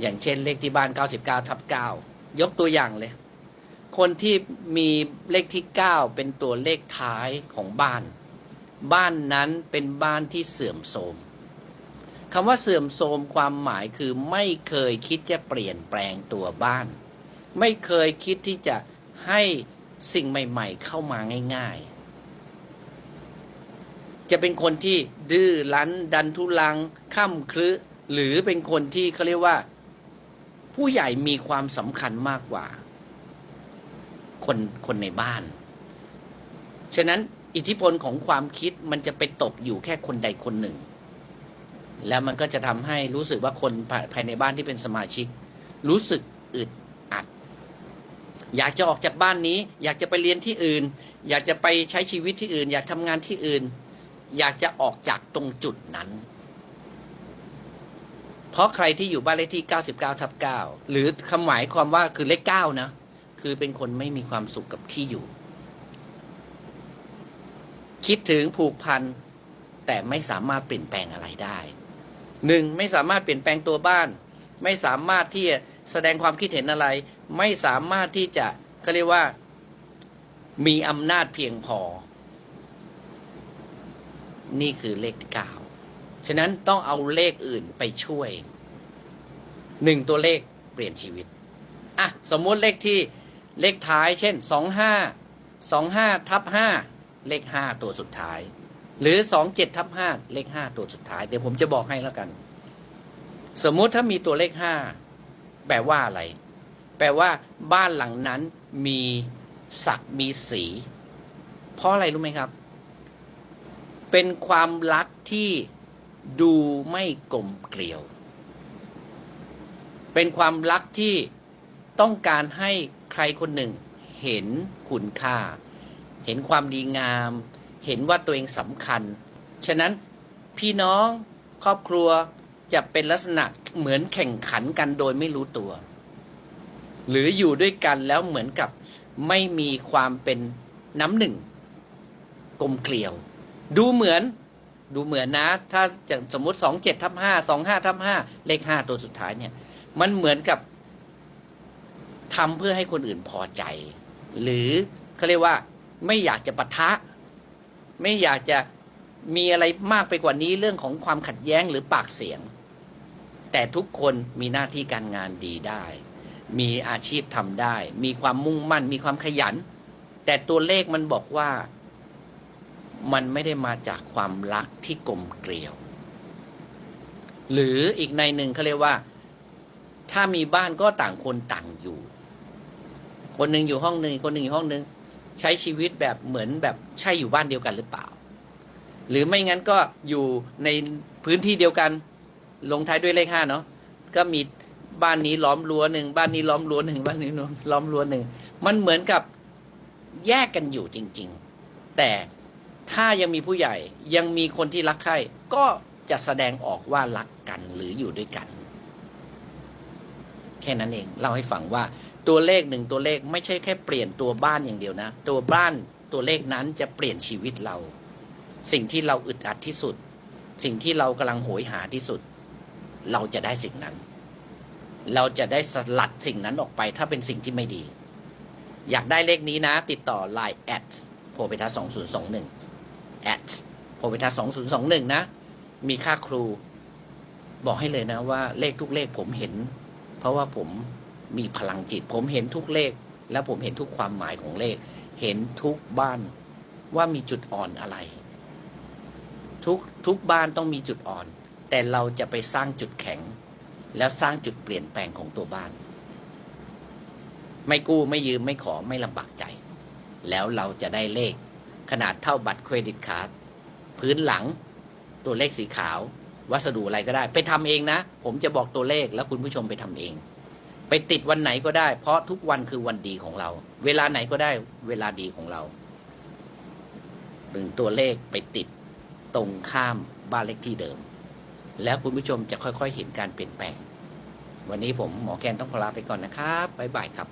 อย่างเช่นเลขที่บ้าน 99ทับ9ยกตัวอย่างเลย คนที่มีเลขที่ 9 เป็นตัวเลขท้ายของบ้าน บ้านนั้นเป็นบ้านที่เสื่อมโทรมคำว่าเสื่อมโทรมความหมายคือไม่เคยคิดจะเปลี่ยนแปลงตัวบ้าน ไม่เคยคิดที่จะให้สิ่งใหม่ ๆ เข้ามาง่าย ๆ จะเป็นคนที่ดื้อรั้น ดันทุลัง ข้ามครึหรือเป็นคนที่เขาเรียกว่า ผู้ใหญ่มีความสำคัญมากกว่า คนคนในบ้าน ฉะนั้นอิทธิพลของความคิดมันจะไปตกอยู่แค่คนใดคนหนึ่ง แล้วมันก็จะทำให้รู้สึกว่าคนภายในบ้านที่เป็นสมาชิก รู้สึกอึดอัด อยากจะออกจากบ้านนี้ อยากจะไปเรียนที่อื่น อยากจะไปใช้ชีวิตที่อื่น อยากทำงานที่อื่น อยากจะออกจากตรงจุดนั้น เพราะใครที่อยู่บ้านเลขที่ 99ทับ9หรือคำหมายความว่าคือเลข9นะ คือเป็นคนไม่มีความสุขกับที่อยู่ คิดถึงผูกพัน แต่ไม่สามารถเปลี่ยนแปลงอะไรได้หนึ่งไม่สามารถเปลี่ยนแปลงตัวบ้าน ไม่สามารถที่จะแสดงความคิดเห็นอะไร ไม่สามารถที่จะเขาเรียกว่า มีอำนาจเพียงพอ นี่คือเลขเก้า ฉะนั้นต้องเอาเลขอื่นไปช่วยหนึ่งตัวเลขเปลี่ยนชีวิต อะ สมมุติเลขที่เลขท้าย เช่นสองห้าสองห้าทับห้าเลขห้าตัวสุดท้าย หรือสองเจ็ดทับห้าเลขห้าตัวสุดท้าย เดี๋ยวผมจะบอกให้แล้วกัน สมมุติถ้ามีตัวเลขห้าแปลว่าอะไร แปลว่าบ้านหลังนั้นมีศักมีสี เพราะอะไรรู้ไหมครับ เป็นความรักที่ ดูไม่กลมเกลียว เป็นความรักที่ต้องการให้ใครคนหนึ่ง เห็นคุณค่า เห็นความดีงาม เห็นว่าตัวเองสำคัญ ฉะนั้นพี่น้องครอบครัวจะเป็นลักษณะเหมือนแข่งขันกันโดยไม่รู้ตัว หรืออยู่ด้วยกันแล้วเหมือนกับไม่มีความเป็นน้ำหนึ่งกลมเกลียว ดูเหมือน ดูเหมือนนะ ถ้าอย่างสมมติสองเจ็ดทับห้าสองห้าทับห้าเลขห้าตัวสุดท้ายเนี่ย มันเหมือนกับทำเพื่อให้คนอื่นพอใจ หรือเขาเรียกว่า ไม่อยากจะปะทะ ไม่อยากจะมีอะไรมากไปกว่านี้เรื่องของความขัดแย้งหรือปากเสียง แต่ทุกคนมีหน้าที่การงานดีได้ มีอาชีพทำได้ มีความมุ่งมั่น มีความขยัน แต่ตัวเลขมันบอกว่า มันไม่ได้มาจากความรักที่กลมเกลียว หรืออีกในหนึ่งเขาเรียกว่า ถ้ามีบ้านก็ต่างคนต่างอยู่ คนหนึ่งอยู่ห้องหนึ่งคนหนึ่งอยู่ห้องหนึ่งใช้ชีวิตแบบเหมือนแบบใช่อยู่บ้านเดียวกันหรือเปล่า หรือไม่งั้นก็อยู่ในพื้นที่เดียวกัน ลงท้ายด้วยเลขห้าเนาะก็มีบ้านนี้ล้อมรั้วหนึ่งบ้านนี้ล้อมรั้วหนึ่งบ้านนี้ล้อมรั้วหนึ่งมันเหมือนกับแยกกันอยู่จริง ๆ แต่ ถ้ายังมีผู้ใหญ่ยังมีคนที่รักใคร่ก็จะแสดงออกว่ารักกันหรืออยู่ด้วยกัน แค่นั้นเองเล่าให้ฟังว่าตัวเลขหนึ่งตัวเลขไม่ใช่แค่เปลี่ยนตัวบ้านอย่างเดียวนะ ตัวบ้านตัวเลขนั้นจะเปลี่ยนชีวิตเรา สิ่งที่เราอึดอัดที่สุด สิ่งที่เรากำลังโหยหาที่สุด เราจะได้สิ่งนั้น เราจะได้สลัดสิ่งนั้นออกไปถ้าเป็นสิ่งที่ไม่ดี อยากได้เลขนี้นะ ติดต่อ Line@ โพเปทัสองศูนย์สองหนึ่ง at โอเปร่าสองศูนย์สองหนึ่งนะ มีค่าครู บอกให้เลยนะว่าเลขทุกเลขผมเห็น เพราะว่าผมมีพลังจิต ผมเห็นทุกเลข และผมเห็นทุกความหมายของเลข เห็นทุกบ้านว่ามีจุดอ่อนอะไร ทุกทุกบ้านต้องมีจุดอ่อน แต่เราจะไปสร้างจุดแข็ง แล้วสร้างจุดเปลี่ยนแปลงของตัวบ้าน ไม่กู้ไม่ยืมไม่ขอไม่ลำบากใจ แล้วเราจะได้เลข ขนาดเท่าบัตรเครดิตการ์ดพื้นหลังตัวเลขสีขาว วัสดุอะไรก็ได้ ไปทำเองนะ ผมจะบอกตัวเลขแล้วคุณผู้ชมไปทำเอง ไปติดวันไหนก็ได้ เพราะทุกวันคือวันดีของเรา เวลาไหนก็ได้ เวลาดีของเราหนึ่งตัวเลขไปติดตรงข้ามบ้านเลขที่เดิม แล้วคุณผู้ชมจะค่อยๆเห็นการเปลี่ยนแปลง วันนี้ผมหมอแกนต้องขอลาไปก่อนนะครับบ๊ายบายครับ